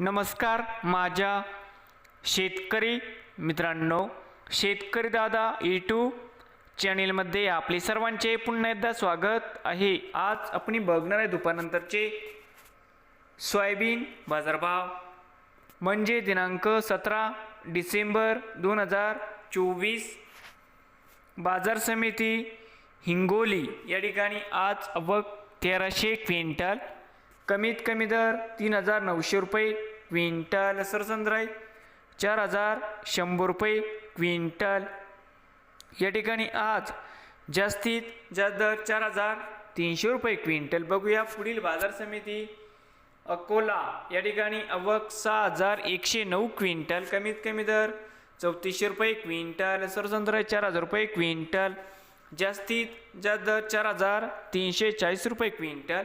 नमस्कार माझ्या शेतकरी मित्रांनो शेतकरी दादा यूट्यूब चॅनेलमध्ये आपले सर्वांचे पुन्हा एकदा स्वागत आहे. आज आपण बघणार आहे दुपारनंतरचे सोयाबीन बाजारभाव. म्हणजे दिनांक सतरा डिसेंबर दोन हजार चोवीस. बाजार समिती हिंगोली. या ठिकाणी आज अवक तेराशे क्विंटल. कमीत कमी दर तीन हजार नऊशे रुपये क्विंटल सरसंद्राय चार हजार शंभर रुपये क्विंटल. या ठिकाणी आज जास्तीत जास्त दर चार हजार तीनशे रुपये क्विंटल. बघूया पुढील बाजार समिती अकोला. या ठिकाणी अवक सहा हजार एकशे नऊ क्विंटल. कमीत कमी दर चौतीसशे रुपये क्विंटल. सरसंद्राय चार हजार रुपये क्विंटल. जास्तीत जास्त दर चार हजार तीनशे चाळीस रुपये क्विंटल.